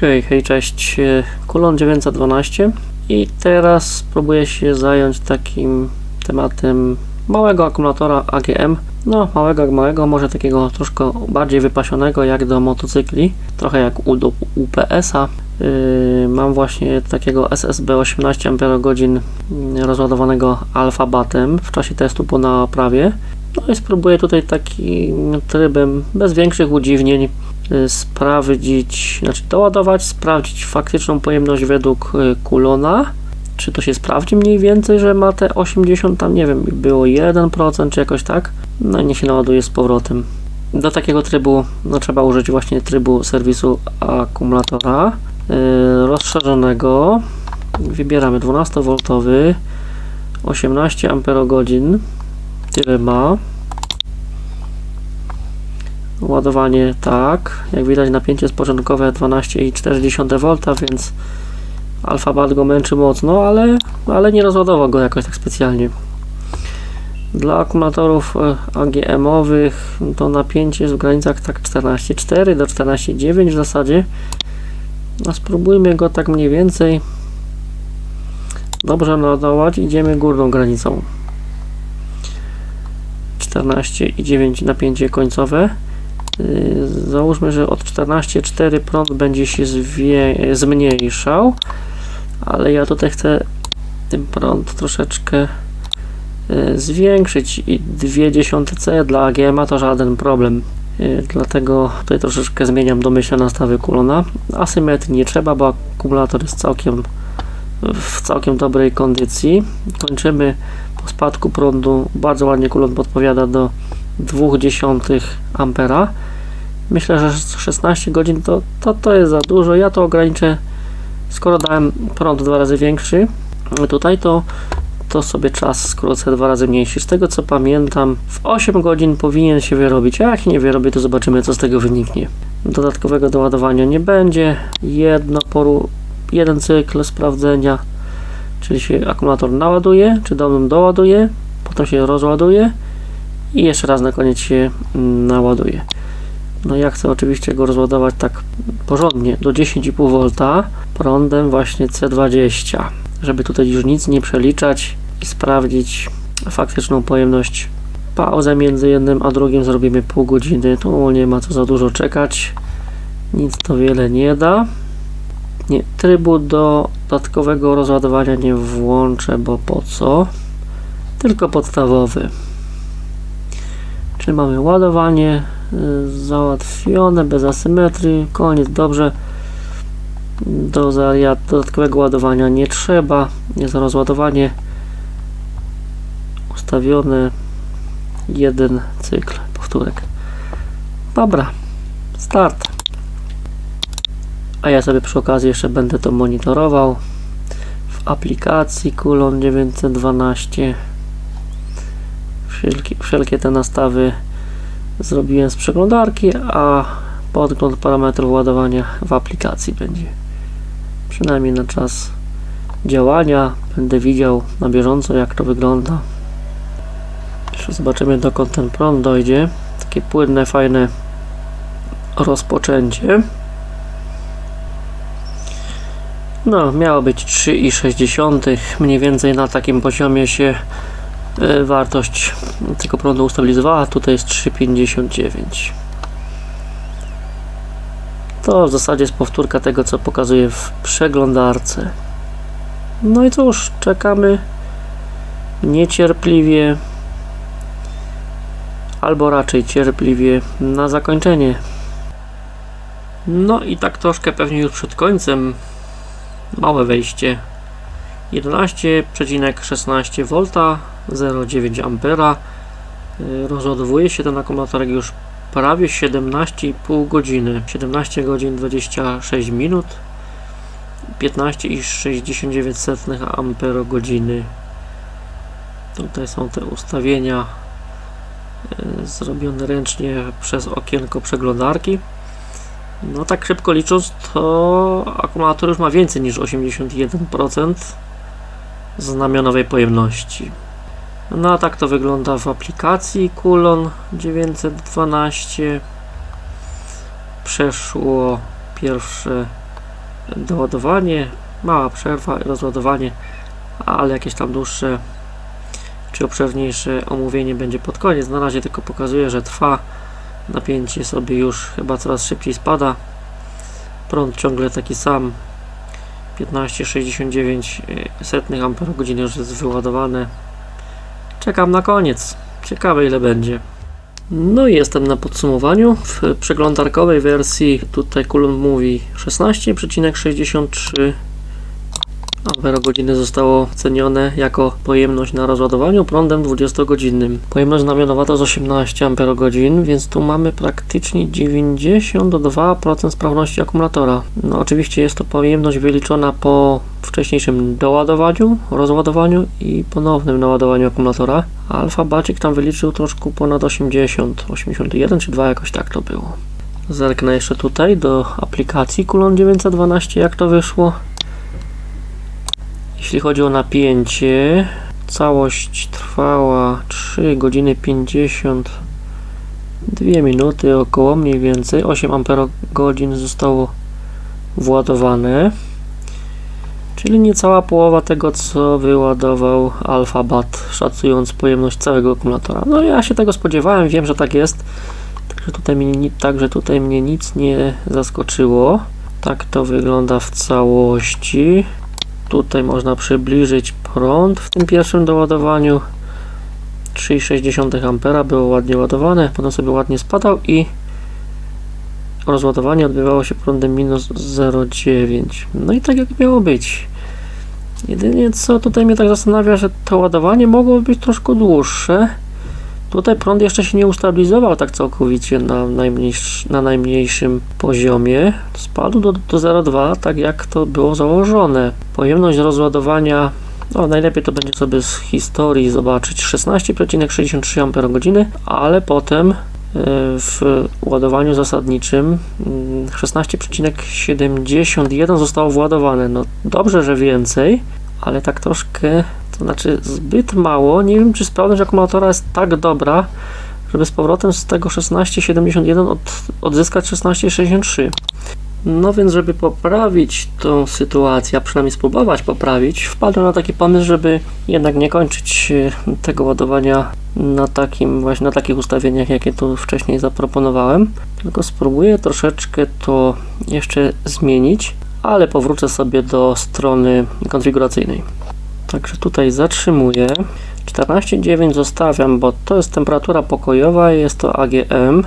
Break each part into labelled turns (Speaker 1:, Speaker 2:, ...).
Speaker 1: Hej, hej, cześć. e, Kulon 912 i teraz spróbuję się zająć takim tematem małego akumulatora AGM. No, małego jak małego, może takiego troszkę bardziej wypasionego jak do motocykli, trochę jak u, UPS-a. Yy, mam właśnie takiego SSB 18 Ah rozładowanego alfabatem w czasie testu po naprawie. No i spróbuję tutaj takim trybem bez większych udziwnień sprawdzić, znaczy doładować, sprawdzić faktyczną pojemność według y, kulona. Czy to się sprawdzi mniej więcej, że ma te 80, tam nie wiem, było 1% czy jakoś tak. No i niech się naładuje z powrotem. Do takiego trybu no, trzeba użyć właśnie trybu serwisu akumulatora y, rozszerzonego. Wybieramy 12V, 18 Ah tyle ma. Ładowanie tak, jak widać napięcie jest początkowe 12,4 V, więc alfabat go męczy mocno, ale, ale nie rozładował go jakoś tak specjalnie. Dla akumulatorów e, AGM-owych to napięcie jest w granicach tak 14,4 do 14,9 w zasadzie. No spróbujmy go tak mniej więcej dobrze naładować. Idziemy górną granicą. 14,9 napięcie końcowe. Yy, Załóżmy, że od 14,4 prąd będzie się zwie, zmniejszał, ale ja tutaj chcę ten prąd troszeczkę yy, zwiększyć i 0,2 C dla AGM to żaden problem. Yy, Dlatego tutaj troszeczkę zmieniam domyślne nastawy kulona. Asymetrii nie trzeba, bo akumulator jest całkiem w całkiem dobrej kondycji. Kończymy po spadku prądu. Bardzo ładnie kulon podpowiada do 0,2 ampera. Myślę, że 16 godzin to, to, to jest za dużo. Ja to ograniczę, skoro dałem prąd dwa razy większy tutaj, to, to sobie czas skrócę dwa razy mniejszy. Z tego co pamiętam, w 8 godzin powinien się wyrobić, a jak nie wyrobi, to zobaczymy co z tego wyniknie. Dodatkowego doładowania nie będzie. Jedno poru, jeden cykl sprawdzenia, czyli się akumulator naładuje, czy dolną doładuje, potem się rozładuje i jeszcze raz na koniec się naładuje. No ja chcę oczywiście go rozładować tak porządnie do 10,5 V prądem właśnie C20, żeby tutaj już nic nie przeliczać i sprawdzić faktyczną pojemność. Pauzę między jednym a drugim zrobimy pół godziny, tu nie ma co za dużo czekać, nic to wiele nie da. Nie, trybu do dodatkowego rozładowania nie włączę, bo po co? Tylko podstawowy. Czyli mamy ładowanie załatwione bez asymetrii, koniec, dobrze. Do dodatkowego ładowania nie trzeba, jest rozładowanie ustawione jeden cykl powtórek. Dobra, start. A ja sobie przy okazji jeszcze będę to monitorował w aplikacji Kulon 912. Wszelkie, wszelkie te nastawy zrobiłem z przeglądarki, a podgląd parametrów ładowania w aplikacji będzie. Przynajmniej na czas działania będę widział na bieżąco jak to wygląda. Jeszcze zobaczymy dokąd ten prąd dojdzie. Takie płynne, fajne rozpoczęcie. No, miało być 3,6. Mniej więcej na takim poziomie się wartość tego prądu ustabilizowała. Tutaj jest 3,59. To w zasadzie jest powtórka tego, co pokazuję w przeglądarce. No i cóż, czekamy niecierpliwie, albo raczej cierpliwie na zakończenie. No i tak troszkę pewnie już przed końcem małe wejście 11,16 V 0,9 ampera. Y, rozładowuje się ten akumulatorek już prawie 17,5 godziny. 17 godzin 26 minut 15,69 amperogodziny tutaj są te ustawienia y, zrobione ręcznie przez okienko przeglądarki. No tak szybko licząc, to akumulator już ma więcej niż 81% znamionowej pojemności. No tak to wygląda w aplikacji Kulon 912. Przeszło pierwsze doładowanie, mała przerwa, rozładowanie, ale jakieś tam dłuższe czy obszerniejsze omówienie będzie pod koniec. Na razie tylko pokazuję, że trwa. Napięcie sobie już chyba coraz szybciej spada. Prąd ciągle taki sam. 15,69 setnych amperogodziny już jest wyładowane. Czekam na koniec. Ciekawe ile będzie. No i jestem na podsumowaniu. W przeglądarkowej wersji tutaj Kulon mówi 16,63 Amperogodziny zostało cenione jako pojemność na rozładowaniu prądem 20-godzinnym. Pojemność znamionowa to jest 18 Amperogodzin, więc tu mamy praktycznie 92% sprawności akumulatora. No oczywiście jest to pojemność wyliczona po wcześniejszym doładowaniu, rozładowaniu i ponownym naładowaniu akumulatora. Alfa Bacik tam wyliczył troszkę ponad 80, 81 czy 2 jakoś tak to było. Zerknę jeszcze tutaj do aplikacji Kulon 912 jak to wyszło. Jeśli chodzi o napięcie, całość trwała 3 godziny 52 minuty, około mniej więcej 8 amperogodzin zostało władowane, czyli niecała połowa tego, co wyładował Alphabat, szacując pojemność całego akumulatora. No ja się tego spodziewałem, wiem, że tak jest, także tutaj mnie, także tutaj mnie nic nie zaskoczyło. Tak to wygląda w całości. Tutaj można przybliżyć prąd w tym pierwszym doładowaniu. 3,6 A było ładnie ładowane, potem sobie ładnie spadał i rozładowanie odbywało się prądem minus 0,9. No i tak jak miało być. Jedynie co tutaj mnie tak zastanawia, że to ładowanie mogło być troszkę dłuższe. Tutaj prąd jeszcze się nie ustabilizował tak całkowicie na, najmniejsz, na najmniejszym poziomie. Spadł do, do 0,2, tak jak to było założone. Pojemność rozładowania, no najlepiej to będzie sobie z historii zobaczyć 16,63 Ah, ale potem e, w ładowaniu zasadniczym 16,71 mm, zostało władowane. No dobrze, że więcej, ale tak troszkę to znaczy zbyt mało. Nie wiem, czy sprawność akumulatora jest tak dobra, żeby z powrotem z tego 16,71 od, odzyskać 16,63. No więc, żeby poprawić tą sytuację, a przynajmniej spróbować poprawić, wpadłem na taki pomysł, żeby jednak nie kończyć e, tego ładowania na takim właśnie na takich ustawieniach, jakie tu wcześniej zaproponowałem, tylko spróbuję troszeczkę to jeszcze zmienić, ale powrócę sobie do strony konfiguracyjnej. Także tutaj zatrzymuję. 14,9 zostawiam, bo to jest temperatura pokojowa jest to AGM.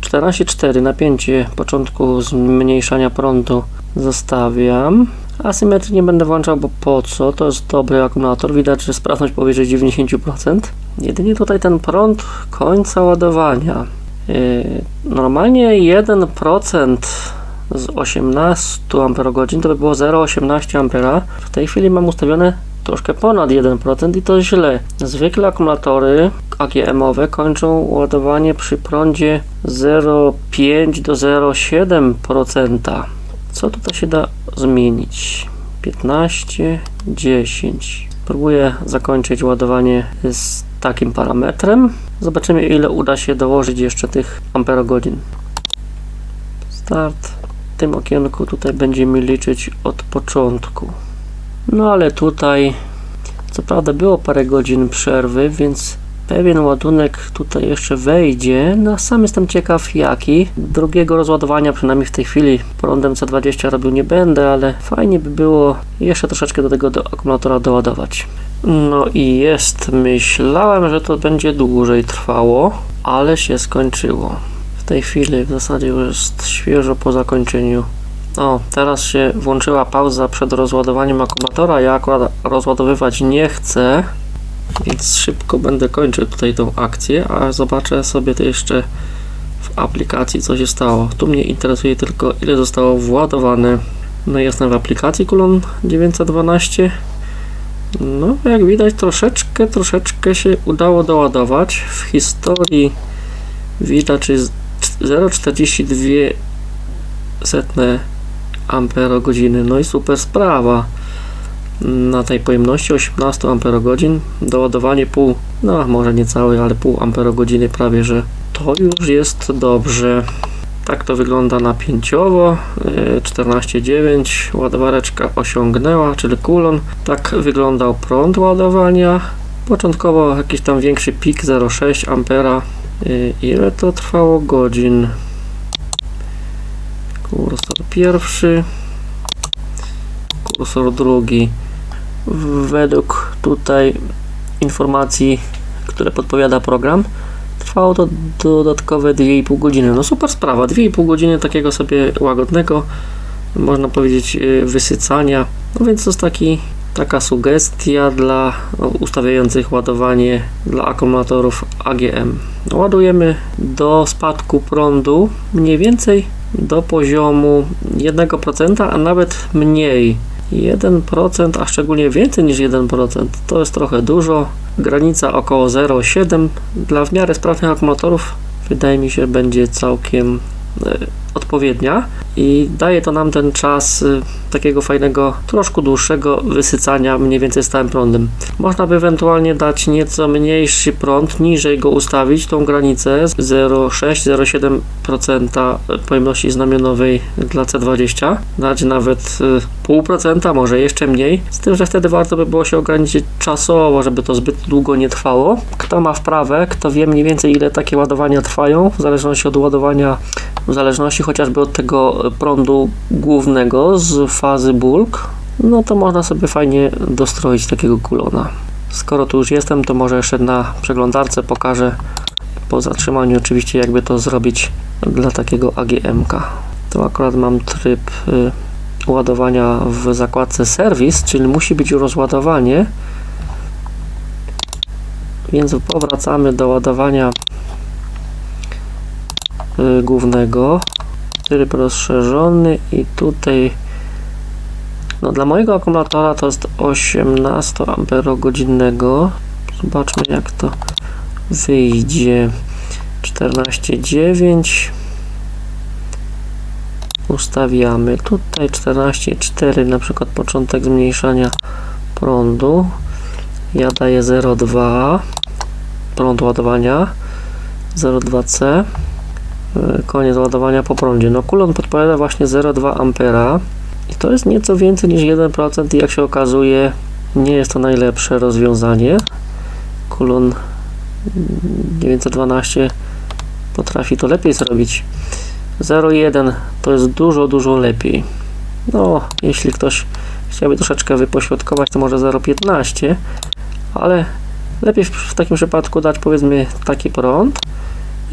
Speaker 1: 14,4 napięcie początku zmniejszania prądu zostawiam. Asymetrii nie będę włączał, bo po co? To jest dobry akumulator. Widać, że sprawność powyżej 90%. Jedynie tutaj ten prąd końca ładowania. Yy, normalnie 1% z 18 Ah to by było 0,18 A. W tej chwili mam ustawione troszkę ponad 1% i to źle. Zwykle akumulatory AGM-owe kończą ładowanie przy prądzie 0,5 do 0,7%. Co tutaj się da zmienić? 15, 10. Próbuję zakończyć ładowanie z takim parametrem. Zobaczymy ile uda się dołożyć jeszcze tych amperogodzin. Start. Tym okienku tutaj będziemy liczyć od początku. No ale tutaj, co prawda było parę godzin przerwy, więc pewien ładunek tutaj jeszcze wejdzie. No sam jestem ciekaw jaki. Drugiego rozładowania przynajmniej w tej chwili prądem C20 robił nie będę, ale fajnie by było jeszcze troszeczkę do tego do akumulatora doładować. No i jest. Myślałem, że to będzie dłużej trwało, ale się skończyło. Tej chwili w zasadzie już jest świeżo po zakończeniu o, teraz się włączyła pauza przed rozładowaniem akumulatora. Ja akurat rozładowywać nie chcę, więc szybko będę kończył tutaj tą akcję, a zobaczę sobie to jeszcze w aplikacji, co się stało. Tu mnie interesuje tylko, ile zostało władowane. No jestem w aplikacji Kulon 912. No, jak widać, troszeczkę, troszeczkę się udało doładować. W historii widać, że 0,42 setne amperogodziny. No i super sprawa. Na tej pojemności 18 amperogodzin doładowanie pół, no może nie całe, ale pół amperogodziny prawie, że to już jest dobrze. Tak to wygląda napięciowo. Yy, 14,9 ładowareczka osiągnęła, czyli kulon. Tak wyglądał prąd ładowania. Początkowo jakiś tam większy pik 0,6 ampera. Yy, Ile to trwało godzin? Kursor pierwszy, kursor drugi. Według tutaj informacji, które podpowiada program, trwało to dodatkowe 2,5 godziny. No super sprawa, 2,5 godziny takiego sobie łagodnego, można powiedzieć, yy, wysycania. No więc to jest taki, taka sugestia dla ustawiających ładowanie dla akumulatorów AGM. Ładujemy do spadku prądu mniej więcej do poziomu 1%, a nawet mniej. 1%, a szczególnie więcej niż 1%, to jest trochę dużo. Granica około 0,7 dla w miarę sprawnych akumulatorów wydaje mi się będzie całkiem e, odpowiednia i daje to nam ten czas y, takiego fajnego, troszkę dłuższego wysycania mniej więcej stałym prądem. Można by ewentualnie dać nieco mniejszy prąd, niżej go ustawić, tą granicę 0,6-0,7% pojemności znamionowej dla C20, dać nawet y, pół procenta, może jeszcze mniej, z tym, że wtedy warto by było się ograniczyć czasowo, żeby to zbyt długo nie trwało. Kto ma wprawę, kto wie mniej więcej ile takie ładowania trwają, w zależności od ładowania, w zależności chociażby od tego prądu głównego z fazy bulk, no to można sobie fajnie dostroić takiego kulona. Skoro tu już jestem, to może jeszcze na przeglądarce pokażę po zatrzymaniu oczywiście jakby to zrobić dla takiego AGM-ka. To akurat mam tryb y, ładowania w zakładce serwis, czyli musi być rozładowanie. Więc powracamy do ładowania y, głównego tryb rozszerzony i tutaj no dla mojego akumulatora to jest 18 amperogodzinnego. Zobaczmy jak to wyjdzie. 14,9 ustawiamy tutaj 14,4 na przykład początek zmniejszania prądu. Ja daję 0,2 prąd ładowania 0,2C koniec ładowania po prądzie. No kulon podpowiada właśnie 0,2 ampera i to jest nieco więcej niż 1% i jak się okazuje nie jest to najlepsze rozwiązanie. Kulon 912 potrafi to lepiej zrobić. 0,1 to jest dużo, dużo lepiej. No, jeśli ktoś chciałby troszeczkę wypośrodkować, to może 0,15, ale lepiej w, w takim przypadku dać powiedzmy taki prąd,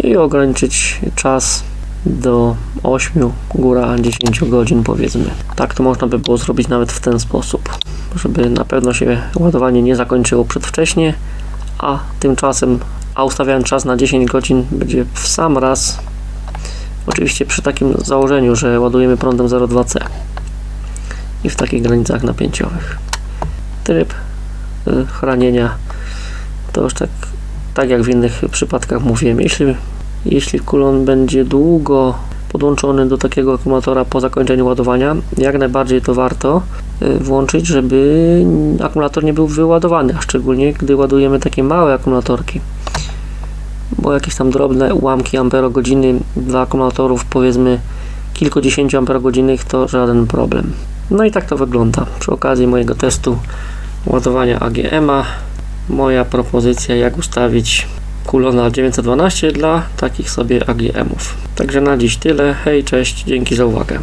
Speaker 1: i ograniczyć czas do 8, góra 10 godzin powiedzmy. Tak to można by było zrobić nawet w ten sposób, żeby na pewno się ładowanie nie zakończyło przedwcześnie, a tymczasem, a ustawiając czas na 10 godzin będzie w sam raz, oczywiście przy takim założeniu, że ładujemy prądem 0,2C i w takich granicach napięciowych. Tryb y, chranienia to już tak tak jak w innych przypadkach mówiłem, jeśli, jeśli kulon będzie długo podłączony do takiego akumulatora po zakończeniu ładowania, jak najbardziej to warto y, włączyć, żeby akumulator nie był wyładowany, a szczególnie gdy ładujemy takie małe akumulatorki bo jakieś tam drobne ułamki amperogodziny dla akumulatorów powiedzmy kilkudziesięciu amperogodzinnych to żaden problem. No i tak to wygląda przy okazji mojego testu ładowania AGM-a moja propozycja, jak ustawić kulona 912 dla takich sobie AGM-ów. Także na dziś tyle. Hej, cześć, dzięki za uwagę.